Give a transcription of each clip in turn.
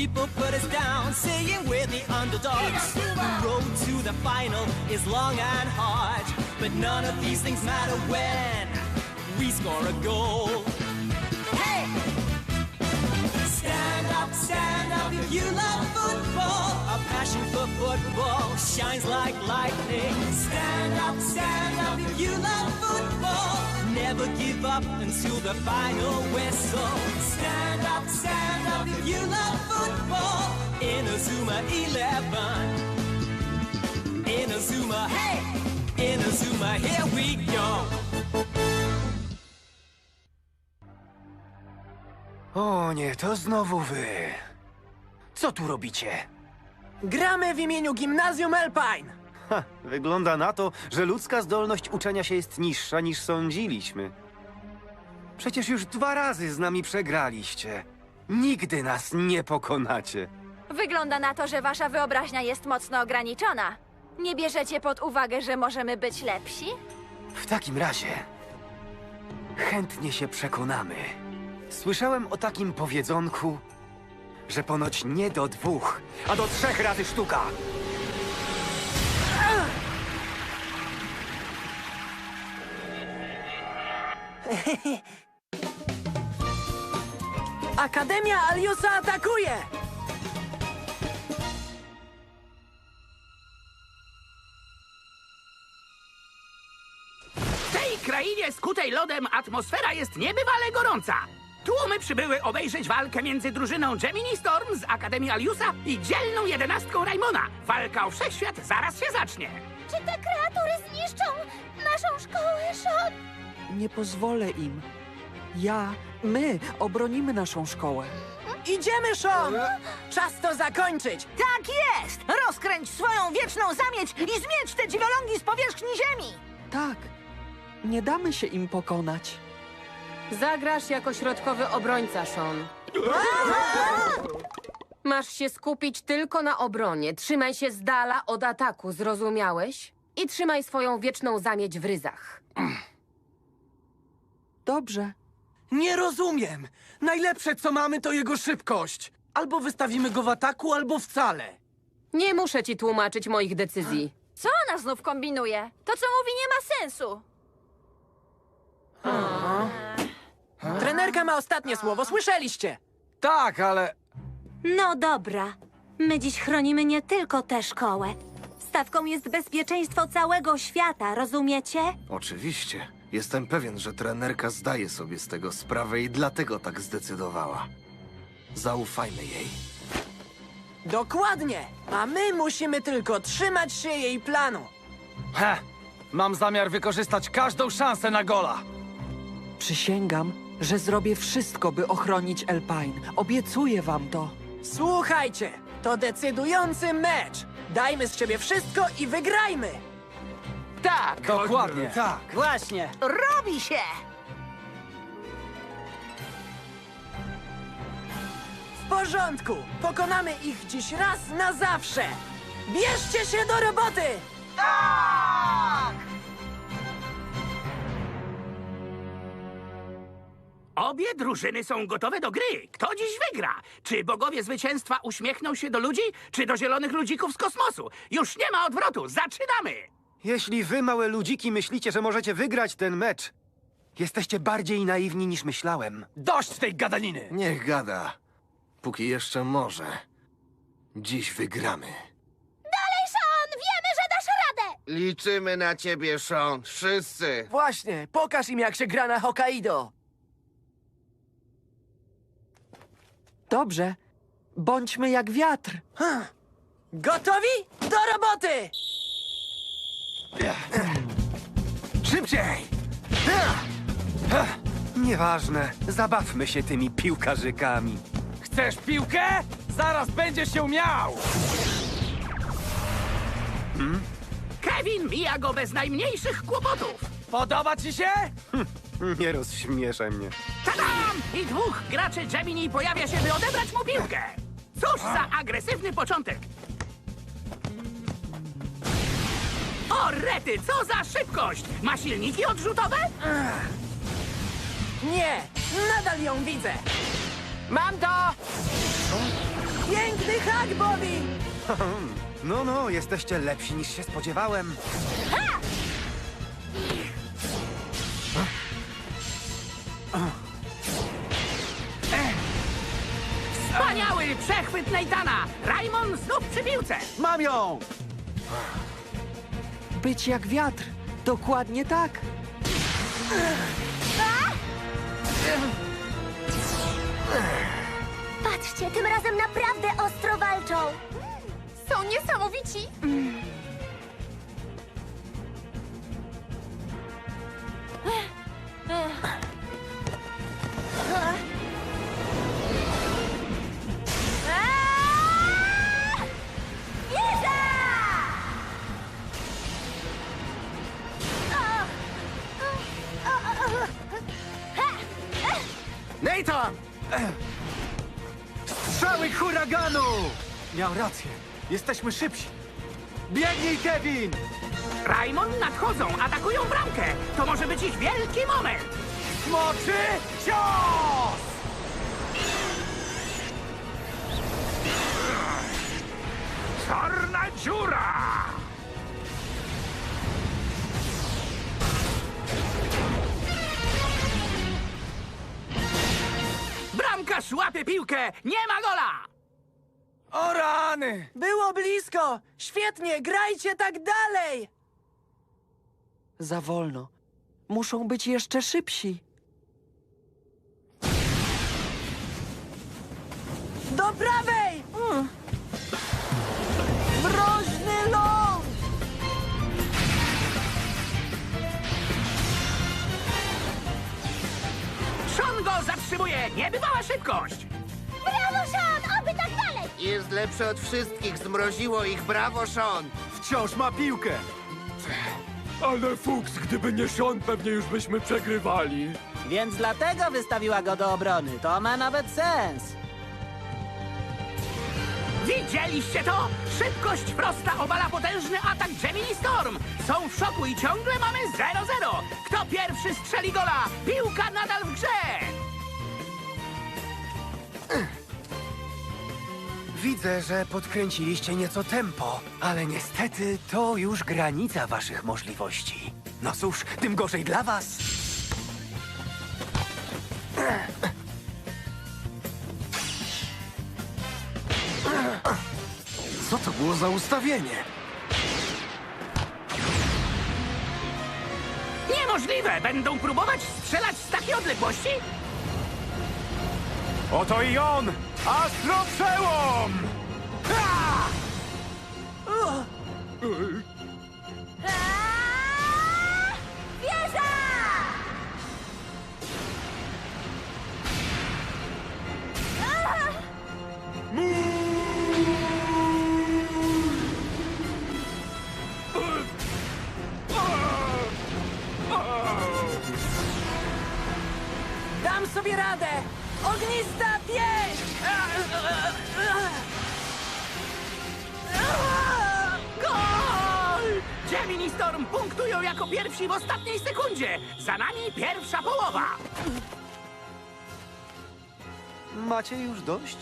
People put us down, saying we're the underdogs. The road to the final is long and hard, but none of these things matter when we score a goal. Hey! Stand up, stand up if you love football. Our passion for football shines like lightning. Stand up, stand up if you love football. Never give up until the final whistle. Stand up, stand up if you love football. In a Zuma 11. In hey! In a Zuma, here we go. O nie, to znowu wy. Co tu robicie? Gramy w imieniu Gimnazjum Alpine! Ha, wygląda na to, że ludzka zdolność uczenia się jest niższa niż sądziliśmy. Przecież już dwa razy z nami przegraliście. Nigdy nas nie pokonacie. Wygląda na to, że wasza wyobraźnia jest mocno ograniczona. Nie bierzecie pod uwagę, że możemy być lepsi? W takim razie chętnie się przekonamy. Słyszałem o takim powiedzonku, że ponoć nie do dwóch, a do trzech razy sztuka. Akademia Aliusa atakuje! W tej krainie skutej lodem atmosfera jest niebywale gorąca. Tłumy przybyły obejrzeć walkę między drużyną Gemini Storm z Akademii Aliusa i dzielną jedenastką Raimona. Walka o wszechświat zaraz się zacznie. Czy te kreatury zniszczą naszą szkołę, Sean? Nie pozwolę im. Ja, my obronimy naszą szkołę. Idziemy, Sean! Czas to zakończyć! Tak jest! Rozkręć swoją wieczną zamieć i zmieć te dziwolągi z powierzchni ziemi! Tak, nie damy się im pokonać. Zagrasz jako środkowy obrońca, Sean. Masz się skupić tylko na obronie. Trzymaj się z dala od ataku, zrozumiałeś? I trzymaj swoją wieczną zamieć w ryzach. Dobrze. Nie rozumiem! Najlepsze, co mamy, to jego szybkość! Albo wystawimy go w ataku, albo wcale! Nie muszę ci tłumaczyć moich decyzji. Co ona znów kombinuje? To, co mówi, nie ma sensu. Trenerka ma ostatnie słowo, słyszeliście! Tak, ale No dobra. My dziś chronimy nie tylko tę szkołę. Stawką jest bezpieczeństwo całego świata, rozumiecie? Oczywiście. Jestem pewien, że trenerka zdaje sobie z tego sprawę i dlatego tak zdecydowała. Zaufajmy jej. Dokładnie! A my musimy tylko trzymać się jej planu! he, mam zamiar wykorzystać każdą szansę na gola. Przysięgam, że zrobię wszystko, by ochronić Alpine. Obiecuję wam to. Słuchajcie, to decydujący mecz! Dajmy z siebie wszystko i wygrajmy! Tak, Dokładnie. Tak. Właśnie! Robi się! W porządku! Pokonamy ich dziś raz na zawsze! Bierzcie się do roboty! Obie drużyny są gotowe do gry. Kto dziś wygra? Czy bogowie zwycięstwa uśmiechną się do ludzi, czy do zielonych ludzików z kosmosu? Już nie ma odwrotu. Zaczynamy! Jeśli wy, małe ludziki, myślicie, że możecie wygrać ten mecz, jesteście bardziej naiwni niż myślałem. Dość tej gadaniny! Niech gada. Póki jeszcze może. Dziś wygramy. Dalej, Sean! Wiemy, że dasz radę! Liczymy na ciebie, Sean. Wszyscy. Właśnie, pokaż im jak się gra na Hokkaido! Dobrze. Bądźmy jak wiatr. Gotowi? Do roboty! Szybciej! Nieważne, zabawmy się tymi piłkarzykami. Chcesz piłkę? Zaraz będziesz się miał! Kevin mija go bez najmniejszych kłopotów. Podoba ci się? Nie rozśmieszaj mnie. Tadam! I dwóch graczy Gemini pojawia się, by odebrać mu piłkę. Cóż za agresywny początek. Rety, co za szybkość! Ma silniki odrzutowe? Nie, nadal ją widzę. Mam to! Piękny hak, Bobby! No, no, jesteście lepsi niż się spodziewałem. Wspaniały przechwyt Neitana! Raymond znów przy piłce! Mam ją! Być jak wiatr. Dokładnie tak. Patrzcie, tym razem naprawdę ostro walczą. Są niesamowici. Jesteśmy szybsi. Biegnij, Kevin! Raymond nadchodzą, atakują bramkę! To może być ich wielki moment! Smoczy cios! Czarna dziura! Bramkarz łapie piłkę! Nie ma gola! O rany! Było blisko! Świetnie, grajcie tak dalej! Za wolno. Muszą być jeszcze szybsi. Do prawej! Mroźny ląd! Sean go zatrzymuje! Niebywała szybkość! Brawo, Sean! Oby tak dalej! Jest lepszy od wszystkich, zmroziło ich, brawo, Sean! Wciąż ma piłkę. Ale fuks, gdyby nie Sean, pewnie już byśmy przegrywali. Więc dlatego wystawiła go do obrony. To ma nawet sens. Widzieliście to? Szybkość prosta obala potężny atak Gemini Storm! Są w szoku i ciągle mamy 0-0! Kto pierwszy strzeli gola? Piłka nadal w grze! Widzę, że podkręciliście nieco tempo, ale niestety to już granica waszych możliwości. No cóż, tym gorzej dla was. Co to było za ustawienie? Niemożliwe! Będą próbować strzelać z takiej odległości? Oto i on! Astro Przełom! Wieża! Dam sobie radę! Ognista pięść! Gol! Gemini Storm punktują jako pierwsi w ostatniej sekundzie! Za nami pierwsza połowa! Macie już dość?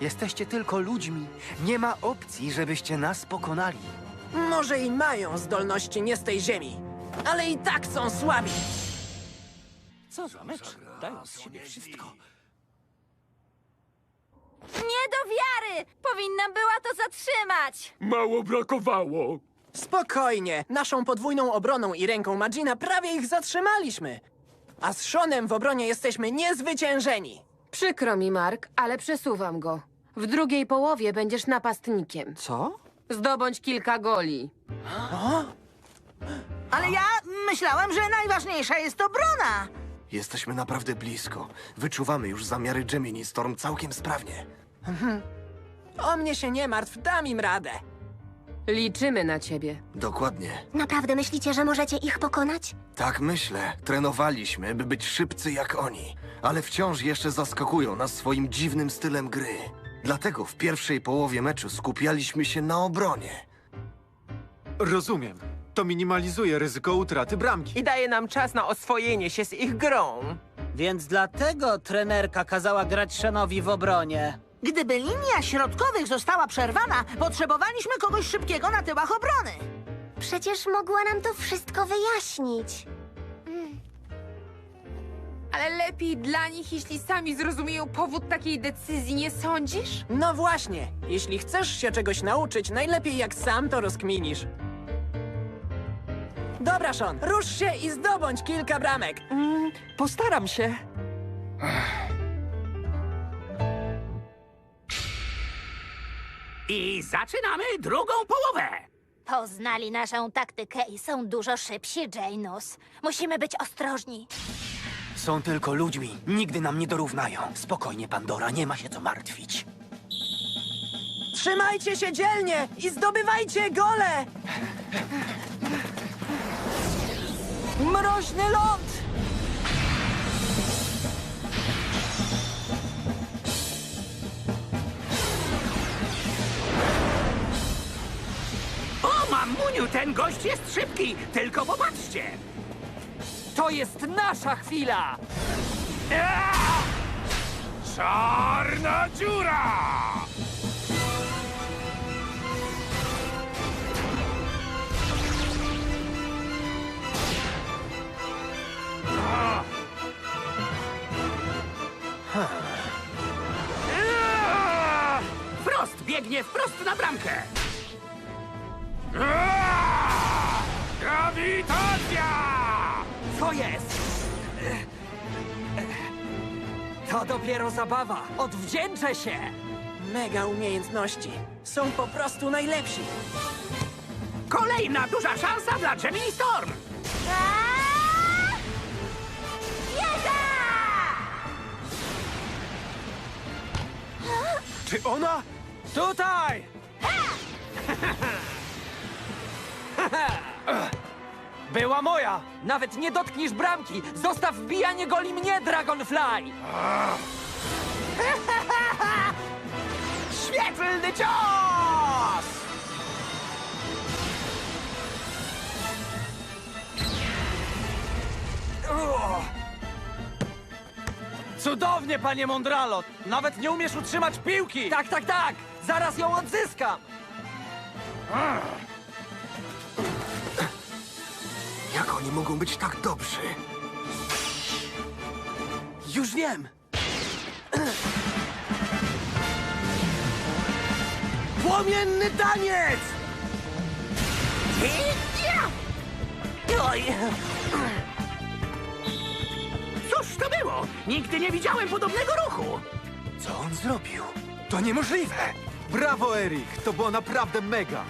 Jesteście tylko ludźmi. Nie ma opcji, żebyście nas pokonali. Może i mają zdolności nie z tej ziemi, ale i tak są słabi. Co za mecz? Dają z siebie wszystko. Nie do wiary! Powinnam była to zatrzymać! Mało brakowało. Spokojnie, naszą podwójną obroną i ręką Magina prawie ich zatrzymaliśmy. A z Seanem w obronie jesteśmy niezwyciężeni. Przykro mi, Mark, ale przesuwam go. W drugiej połowie będziesz napastnikiem. Co? Zdobądź kilka goli. Ale ja myślałem, że najważniejsza jest obrona. Jesteśmy naprawdę blisko. Wyczuwamy już zamiary Gemini Storm całkiem sprawnie. O mnie się nie martw, dam im radę. Liczymy na ciebie. Dokładnie. Naprawdę myślicie, że możecie ich pokonać? Tak myślę. Trenowaliśmy, by być szybcy jak oni, ale wciąż jeszcze zaskakują nas swoim dziwnym stylem gry. Dlatego w pierwszej połowie meczu skupialiśmy się na obronie. Rozumiem. To minimalizuje ryzyko utraty bramki. I daje nam czas na oswojenie się z ich grą. Więc dlatego trenerka kazała grać Shenowi w obronie. Gdyby linia środkowych została przerwana, potrzebowaliśmy kogoś szybkiego na tyłach obrony. Przecież mogła nam to wszystko wyjaśnić. Ale lepiej dla nich, jeśli sami zrozumieją powód takiej decyzji, nie sądzisz? No właśnie, jeśli chcesz się czegoś nauczyć, najlepiej jak sam to rozkminisz. Dobra, Sean, rusz się i zdobądź kilka bramek. Mm, postaram się. I zaczynamy drugą połowę. Poznali naszą taktykę i są dużo szybsi, Janus. Musimy być ostrożni. Są tylko ludźmi. Nigdy nam nie dorównają. Spokojnie, Pandora, nie ma się co martwić. Trzymajcie się dzielnie i zdobywajcie gole! Mroźny ląd! O, mamuniu, ten gość jest szybki. Tylko popatrzcie. To jest nasza chwila! Czarna dziura! Frost biegnie wprost na bramkę. Grawitacja! Co jest? To dopiero zabawa. Odwdzięczę się! Mega umiejętności. Są po prostu najlepsi. Kolejna duża szansa dla Gemini Storm! Czy ona? Tutaj! Była moja! Nawet nie dotkniesz bramki! Zostaw wbijanie goli mnie, Dragonfly! Świetlny cios! Cudownie, panie Mondralo! Nawet nie umiesz utrzymać piłki! Tak, tak, tak! Zaraz ją odzyskam! Jak oni mogą być tak dobrzy? Już wiem! Płomienny taniec! Oj. Nigdy nie widziałem podobnego ruchu. Co on zrobił? To niemożliwe! Brawo, Erik! To było naprawdę mega!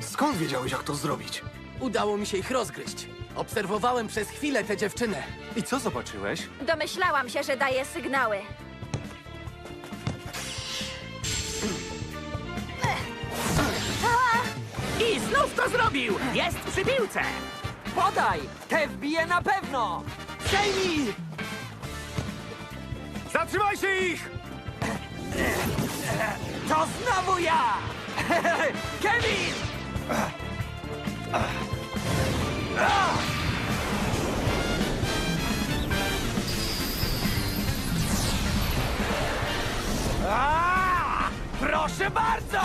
Skąd wiedziałeś, jak to zrobić? Udało mi się ich rozgryźć. Obserwowałem przez chwilę tę dziewczynę. I co zobaczyłeś? Domyślałam się, że daje sygnały. I znów to zrobił! Jest przy piłce! Podaj! Te wbije na pewno! Przejmij! Zatrzymajcie ich! To znowu ja! Kevin! A! Proszę bardzo!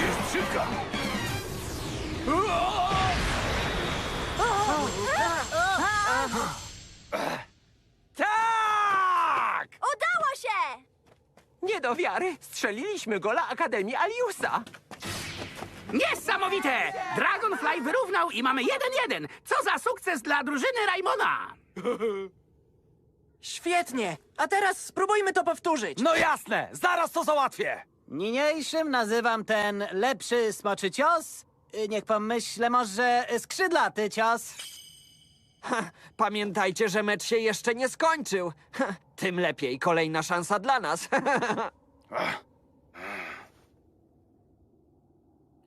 Jest szybka! Tak! Udało się! Nie do wiary, strzeliliśmy gola Akademii Aliusa. Niesamowite! Dragonfly wyrównał i mamy 1-1. Co za sukces dla drużyny Raimona! Świetnie! A teraz spróbujmy to powtórzyć. No jasne, zaraz to załatwię! Niniejszym nazywam ten lepszy smoczy cios. Y, Niech pomyślę może skrzydlaty cios. Ha, pamiętajcie, że mecz się jeszcze nie skończył. Ha, tym lepiej, kolejna szansa dla nas.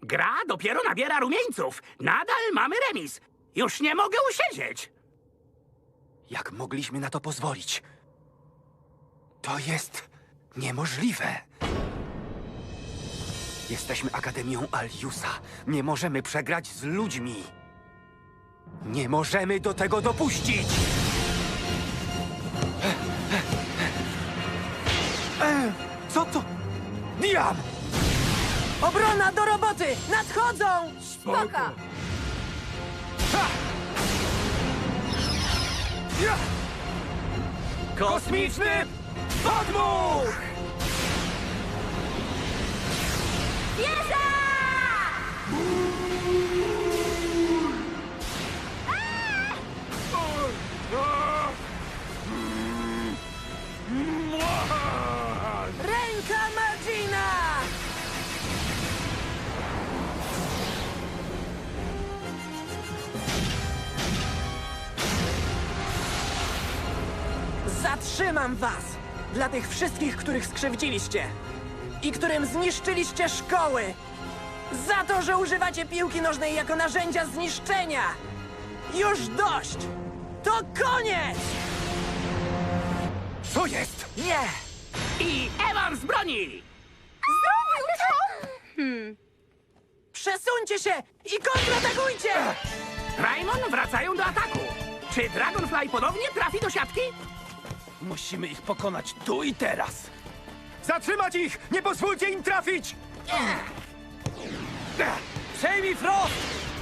Gra dopiero nabiera rumieńców. Nadal mamy remis. Już nie mogę usiedzieć. Jak mogliśmy na to pozwolić? To jest niemożliwe. Jesteśmy Akademią Aliusa. Nie możemy przegrać z ludźmi. Nie możemy do tego dopuścić! E, Co to? Diam! Obrona do roboty! Nadchodzą! Spoko! Kosmiczny podmuch! Wieża! Zatrzymam was! Dla tych wszystkich, których skrzywdziliście i którym zniszczyliście szkoły! Za to, że używacie piłki nożnej jako narzędzia zniszczenia! Już dość! To koniec! Co jest? Nie! I Evans broni! Zrobił to! Przesuńcie się i kontratakujcie! Raimon wracają do ataku. Czy Dragonfly ponownie trafi do siatki? Musimy ich pokonać tu i teraz. Zatrzymać ich! Nie pozwólcie im trafić! Przejmij Frost!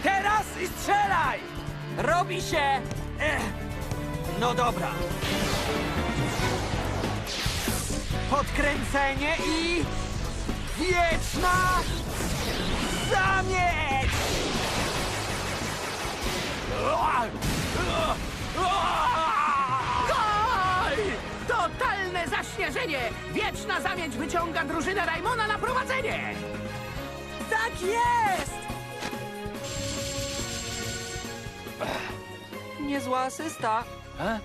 Teraz i strzelaj! Robi się! No dobra. Podkręcenie i... Wieczna... Zamieć! Totalne zaśnieżenie! Wieczna zamieć wyciąga drużynę Raimona na prowadzenie! Tak jest! Niezła asysta. A?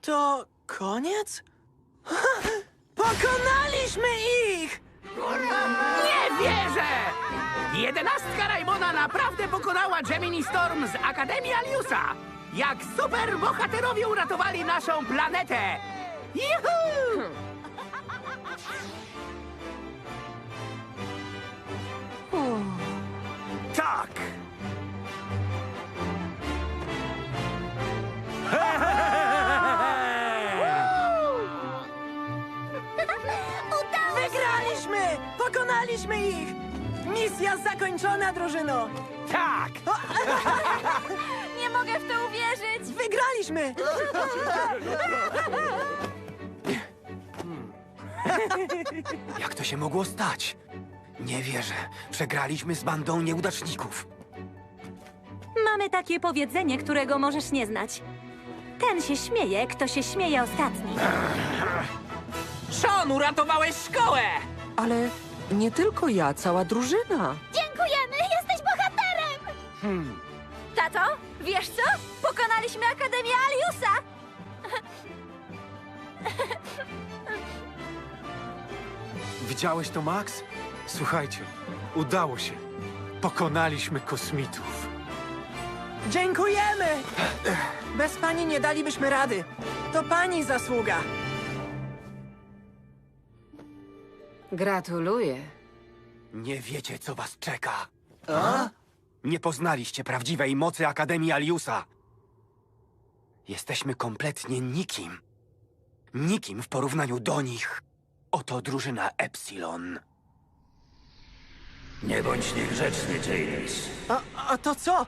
To koniec? Pokonaliśmy ich! Nie wierzę! Jedenastka Raimona naprawdę pokonała Gemini Storm z Akademii Aliusa! Jak super bohaterowie uratowali naszą planetę! Juhu! Pokonaliśmy ich! Misja zakończona, drużyno! Tak! Nie mogę w to uwierzyć! Wygraliśmy! Jak to się mogło stać? Nie wierzę. Przegraliśmy z bandą nieudaczników. Mamy takie powiedzenie, którego możesz nie znać. Ten się śmieje, kto się śmieje ostatni. Sean, uratowałeś szkołę! Ale nie tylko ja, cała drużyna. Dziękujemy! Jesteś bohaterem! Tato, wiesz co? Pokonaliśmy Akademię Aliusa! Widziałeś to, Max? Słuchajcie, udało się. Pokonaliśmy kosmitów. Dziękujemy! Bez pani nie dalibyśmy rady. To pani zasługa. Gratuluję. Nie wiecie, co was czeka. Nie poznaliście prawdziwej mocy Akademii Aliusa. Jesteśmy kompletnie nikim. Nikim w porównaniu do nich. Oto drużyna Epsilon. Nie bądź niegrzeczny, Janus. A, a to co?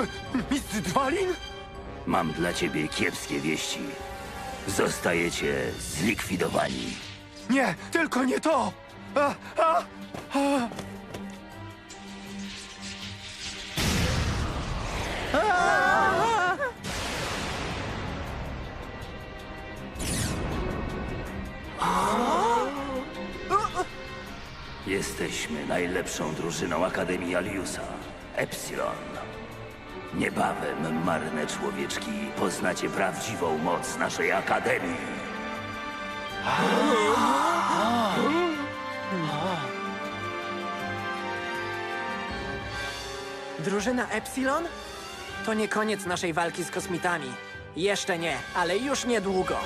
M mistrz Dwalin? Mam dla ciebie kiepskie wieści. Zostajecie zlikwidowani. Nie, tylko nie to! A, a, a. Jesteśmy najlepszą drużyną Akademii Aliusa. Epsilon. Niebawem, marne człowieczki, poznacie prawdziwą moc naszej Akademii. Drużyna Epsilon? To nie koniec naszej walki z kosmitami. Jeszcze nie, ale już niedługo.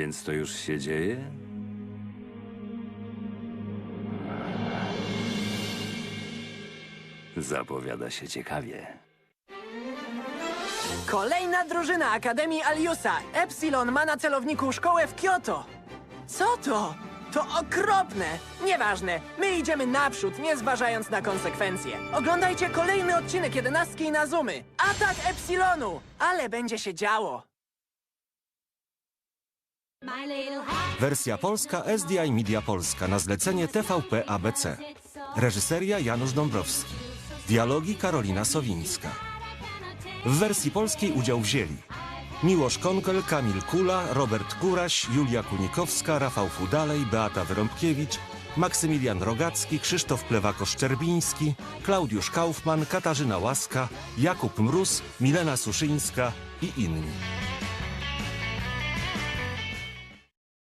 Więc to już się dzieje? Zapowiada się ciekawie. Kolejna drużyna Akademii Aliusa. Epsilon ma na celowniku szkołę w Kyoto. Co to? To okropne! Nieważne, my idziemy naprzód, nie zważając na konsekwencje. Oglądajcie kolejny odcinek jedenastki i Nazumy. Atak Epsilonu! Ale będzie się działo. Wersja polska SDI Media Polska na zlecenie TVP ABC. Reżyseria Janusz Dąbrowski. Dialogi Karolina Sowińska. W wersji polskiej udział wzięli Miłosz Konkel, Kamil Kula, Robert Kuraś, Julia Kunikowska, Rafał Fudalej, Beata Wyrąbkiewicz, Maksymilian Rogacki, Krzysztof Plewako-Szczerbiński, Klaudiusz Kaufman, Katarzyna Łaska, Jakub Mróz, Milena Suszyńska i inni.